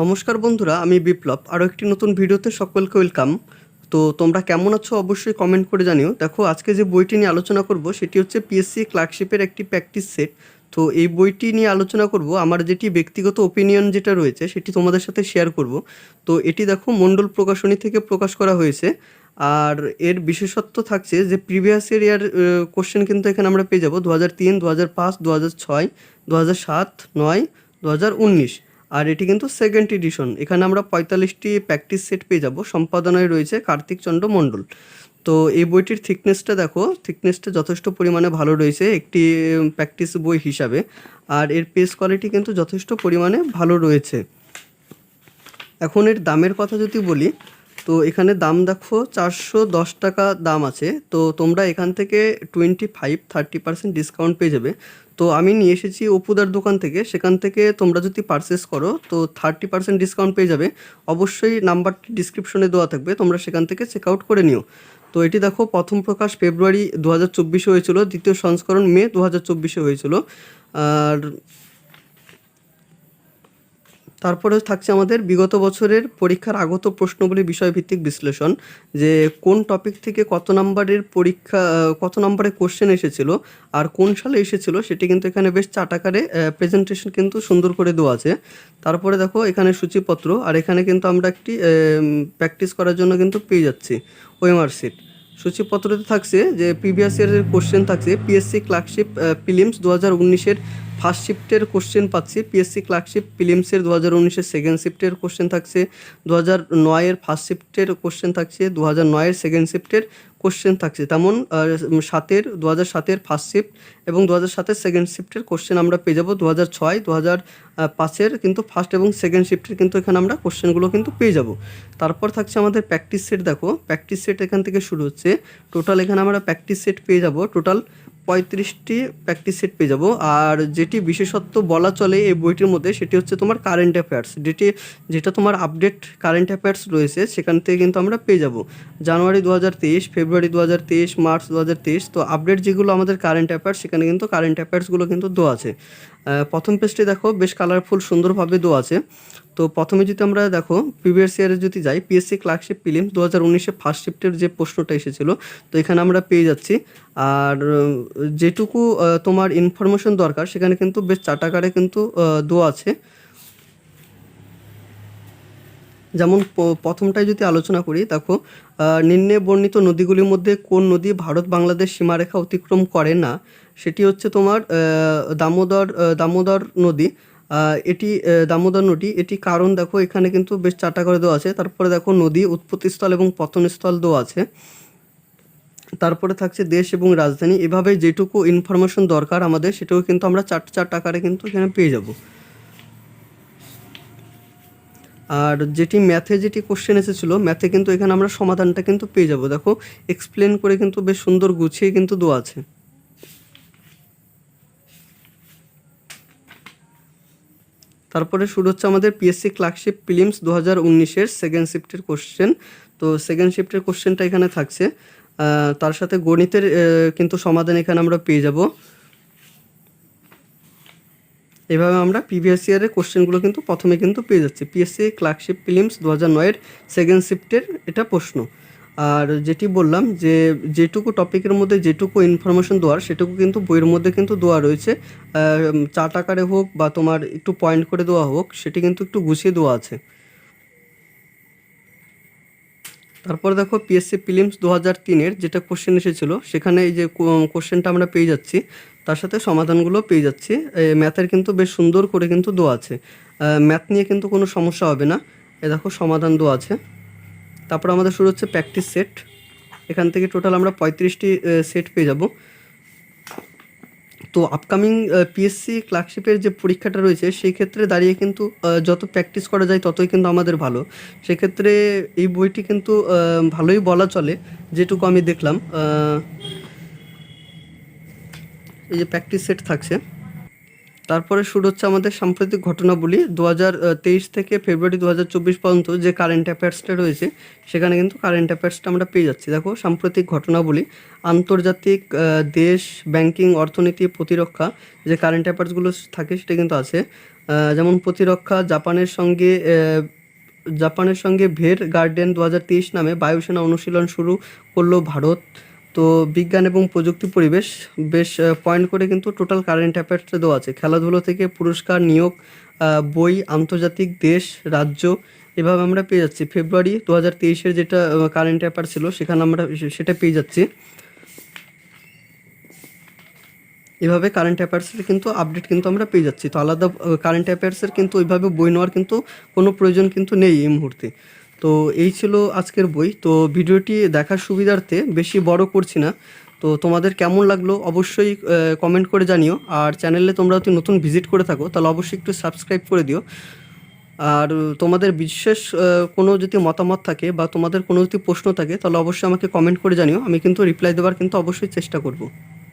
নমস্কার বন্ধুরা, আমি বিপ্লব। আরও একটি নতুন ভিডিওতে সকলকে ওয়েলকাম। তো তোমরা কেমন আছো অবশ্যই কমেন্ট করে জানিও। দেখো, আজকে যে বইটি নিয়ে আলোচনা করব, সেটি হচ্ছে পিএসসি ক্লার্কশিপের একটি প্র্যাকটিস সেট তো এই বইটি নিয়ে আলোচনা করব, আমার যেটি ব্যক্তিগত ওপিনিয়ন যেটা রয়েছে, সেটি তোমাদের সাথে শেয়ার করব। তো এটি দেখো, মণ্ডল প্রকাশনী থেকে প্রকাশ করা হয়েছে। আর এর বিশেষত্ব থাকছে যে প্রিভিয়াস ইয়ার কোশ্চেন কিন্তু এখানে আমরা পেয়ে যাব। দু হাজার তিন, দু হাজার পাঁচ, দু হাজার ছয়, দু হাজার সাত, নয়, দু হাজার উনিশ। আর এটি কিন্তু সেকেন্ড এডিশন এখানে আমরা পঁয়তাল্লিশটি প্র্যাকটিস সেট পেয়ে যাব। সম্পাদনায় রয়েছে কার্তিক চন্দ্র মণ্ডল। তো এই বইটির থিকনেসটা দেখো থিকনেসটা যথেষ্ট পরিমাণে ভালো রয়েছে, একটি প্র্যাকটিস বই হিসাবে। আর এর পেজ কোয়ালিটি কিন্তু যথেষ্ট পরিমাণে ভালো রয়েছে। এখন এর দামের কথা যদি বলি তো এখানে দাম দেখো, চারশো দশ টাকা দাম আছে। তো তোমরা এখান থেকে twenty five thirty percent discount পেয়ে যাবে। তো আমি নিয়ে এসেছি অপুদার দোকান থেকে। সেখান থেকে তোমরা যদি পারচেস করো, তো থার্টি পার্সেন্ট ডিসকাউন্ট পেয়ে যাবে। অবশ্যই নাম্বারটি ডিসক্রিপশনে দেওয়া থাকবে। তোমরা সেখান থেকে চেক আউট করে নিও। তো এটি দেখো, প্রথম প্রকাশ ফেব্রুয়ারি দু হাজার চব্বিশে হয়েছিল। দ্বিতীয় সংস্করণ মে দু হাজার চব্বিশে হয়েছিল। আর তারপরে থাকছে আমাদের বিগত বছরের পরীক্ষার আগত প্রশ্নগুলি বিষয়ভিত্তিক বিশ্লেষণ, যে কোন টপিক থেকে কত নম্বরের পরীক্ষা, কত নম্বরে কোশ্চেন এসেছিল আর কোন সালে এসেছিল সেটি কিন্তু এখানে বেশ চাটাকারে প্রেজেন্টেশন কিন্তু সুন্দর করে দেওয়া আছে। তারপরে দেখো এখানে সূচিপত্র আর এখানে কিন্তু আমরা একটি প্র্যাকটিস করার জন্য কিন্তু পেয়ে যাচ্ছি ওএমআর সিট সূচিপত্রতে থাকছে যে প্রিভিয়াস ইয়ারের কোশ্চেন থাকছে পিএসসি ক্লার্কশিপ ফিলিমস দু হাজার উনিশের ফার্স্ট শিফটের কোশ্চেন পাচ্ছি পিএসসি ক্লার্কশিপ ফিলিমসের দু হাজার উনিশের সেকেন্ড শিফটের কোশ্চেন থাকছে দু হাজার নয়ের ফার্স্ট শিফটের কোশ্চেন থাকছে দু হাজার নয়ের সেকেন্ড শিফটের কোশ্চেন থাকছে। তেমন সাতের দু হাজার সাতের ফার্স্ট শিফট এবং দু হাজার সাতের সেকেন্ড শিফটের কোশ্চেন আমরা পেয়ে যাব দু হাজার ছয় দু হাজার পাঁচের কিন্তু ফার্স্ট এবং সেকেন্ড শিফটের কিন্তু এখানে আমরা কোশ্চেনগুলো কিন্তু পেয়ে যাব। তারপর থাকছে আমাদের প্র্যাকটিস সেট দেখো প্র্যাকটিস সেট এখান থেকে শুরু হচ্ছে টোটাল এখানে আমরা প্র্যাকটিস সেট পেয়ে যাব টোটাল পঁয়ত্রিশটি প্র্যাকটিস সেট পেয়ে যাব। আর যেটি বিশেষত্ব বলা চলে এই বইটির মধ্যে, সেটি হচ্ছে তোমার কারেন্ট অ্যাফেয়ার্স যেটি, যেটা তোমার আপডেট কারেন্ট অ্যাফেয়ার্স রয়েছে, সেখান থেকে কিন্তু আমরা পেয়ে যাব। জানুয়ারি দু হাজার তেইশ, ফেব্রুয়ারি দু হাজার তেইশ, মার্চ দু হাজার তেইশ, তো আপডেট যেগুলো আমাদের কারেন্ট অ্যাফেয়ার্স সেখানে কিন্তু কারেন্ট অ্যাফেয়ার্সগুলো কিন্তু দেওয়া আছে। প্রথম পেজটি দেখো, বেশ কালারফুল সুন্দরভাবে দেওয়া আছে। তো প্রথমে যদি আমরা দেখো প্রিভিয়াস ইয়ারে যদি যাই পিএসসি ক্লার্কশিপ ফিলিমস দু হাজার উনিশে ফার্স্ট শিফটের যে প্রশ্নটা এসেছিল, তো এখানে আমরা পেয়ে যাচ্ছি। আর, যেটুকু তোমার ইনফরমেশন দরকার, সেখানে কিন্তু বেশ চাটাকারে কিন্তু দেওয়া আছে। যেমন প- প্রথমটায় যদি আলোচনা করি, দেখো নিম্নে বর্ণিত নদীগুলির মধ্যে কোন নদী ভারত বাংলাদেশ সীমারেখা অতিক্রম করে না? সেটি হচ্ছে তোমার দামোদর দামোদর নদী। এটি দামোদর নদী। এটি কারণ দেখো, এখানে কিন্তু বেশ চারটা করে দেওয়া আছে। তারপরে দেখো, নদী, উৎপত্তিস্থল এবং পতনস্থল দেওয়া আছে। তারপরে থাকছে দেশ এবং রাজধানী। এভাবে যেটুকু ইনফরমেশন দরকার আমাদের সেটাও কিন্তু আমরা চার চার আকারে কিন্তু এখানে পেয়ে যাব। আর যেটি ম্যাথে যেটি কোশ্চেন এসেছিল ম্যাথে কিন্তু এখানে আমরা সমাধানটা কিন্তু পেয়ে যাব। দেখো এক্সপ্লেন করে কিন্তু বেশ সুন্দর গুছিয়ে কিন্তু দেওয়া আছে। তারপরে শুরু হচ্ছে আমাদের পিএসসি ক্লার্কশিপ ফিলিমস দু হাজার উনিশের সেকেন্ড শিফটের কোশ্চেন তো সেকেন্ড শিফটের কোশ্চেনটা এখানে থাকছে। তার সাথে গণিতের কিন্তু সমাধান এখানে আমরা পেয়ে যাব। এভাবে আমরা প্রিভিয়াস ইয়ারের কোশ্চেনগুলো কিন্তু প্রথমে কিন্তু পেয়ে যাচ্ছি। পিএসসি ক্লার্কশিপ ফিলিমস দু হাজার নয়ের সেকেন্ড শিফটের এটা প্রশ্ন। আর যেটি বললাম যে যেটুকু টপিকের মধ্যে যেটুকু ইনফরমেশন দেওয়ার, সেটুকু কিন্তু বইয়ের মধ্যে কিন্তু দেওয়া রয়েছে। চার্ট আকারে হোক বা তোমার একটু পয়েন্ট করে দেওয়া হোক, সেটি কিন্তু একটু গুছিয়ে দেওয়া আছে। তারপর দেখো পিএসসি প্রিলিমস দু হাজার তিনের যেটা কোশ্চেন এসেছিল, সেখানে এই যে কোশ্চেনটা আমরা পেয়ে যাচ্ছি, তার সাথে সমাধানগুলো পেয়ে যাচ্ছি। ম্যাথের কিন্তু বেশ সুন্দর করে কিন্তু দেওয়া আছে। ম্যাথ নিয়ে কিন্তু কোনো সমস্যা হবে না। এ, দেখো সমাধান দেওয়া আছে। তারপর আমাদের শুরু হচ্ছে প্র্যাকটিস সেট এখান থেকে টোটাল আমরা পঁয়ত্রিশটি সেট পেয়ে যাব। তো আপকামিং পিএসসি ক্লার্কশিপের যে পরীক্ষাটা রয়েছে, সেই ক্ষেত্রে দাঁড়িয়ে কিন্তু যত প্র্যাকটিস করা যায় ততই কিন্তু আমাদের ভালো। সেক্ষেত্রে এই বইটি কিন্তু ভালোই বলা চলে, যেটুকু আমি দেখলাম। এই যে প্র্যাকটিস সেট থাকছে। তারপরে শুরু হচ্ছে আমাদের সাম্প্রতিক ঘটনাবলী। দু হাজার তেইশ থেকে ফেব্রুয়ারি দু হাজার চব্বিশ পর্যন্ত যে কারেন্ট অ্যাফেয়ার্সটা রয়েছে, সেখানে কিন্তু কারেন্ট অ্যাফেয়ার্সটা আমরা পেয়ে যাচ্ছি। দেখো, সাম্প্রতিক ঘটনাবলী, আন্তর্জাতিক দেশ ব্যাংকিং অর্থনীতি, প্রতিরক্ষা, যে কারেন্ট অ্যাফেয়ার্সগুলো থাকে সেটা কিন্তু আছে। যেমন প্রতিরক্ষা, জাপানের সঙ্গে জাপানের সঙ্গে ভের গার্ডেন দু হাজার তেইশ নামে বায়ুসেনা অনুশীলন শুরু করল ভারত। তো বিজ্ঞান এবং প্রযুক্তি পরিবেশ বেশ পয়েন্ট করে কিন্তু টোটাল কারেন্ট অ্যাফেয়ার্সটা দেওয়া আছে। খেলাধুলো থেকে পুরস্কার, নিয়োগ বই, আন্তর্জাতিক দেশ, রাজ্য, এভাবে আমরা পেয়ে যাচ্ছি। ফেব্রুয়ারি দু হাজার তেইশের যেটা কারেন্ট অ্যাফেয়ার ছিল, সেখানে আমরা সেটা পেয়ে যাচ্ছি। এভাবে কারেন্ট অ্যাফেয়ার্সের কিন্তু আপডেট কিন্তু আমরা পেয়ে যাচ্ছি। তো আলাদা কারেন্ট অ্যাফেয়ার্সের কিন্তু ওইভাবে বই নেওয়ার কিন্তু কোনো প্রয়োজন কিন্তু নেই এই মুহূর্তে। তো এই ছিল আজকের বই। তো ভিডিওটি দেখার সুবিধার্থে বেশি বড় করছি না। তো তোমাদের কেমন লাগল অবশ্যই কমেন্ট করে জানিও। আর চ্যানেলে তোমরা যদি নতুন ভিজিট করে থাকো, তাহলে অবশ্যই একটু সাবস্ক্রাইব করে দিও। আর তোমাদের বিশেষ কোনো যদি মতামত থাকে বা তোমাদের কোনো যদি প্রশ্ন থাকে, তাহলে অবশ্যই আমাকে কমেন্ট করে জানিও। আমি কিন্তু রিপ্লাই দেওয়ার কিন্তু অবশ্যই চেষ্টা করব।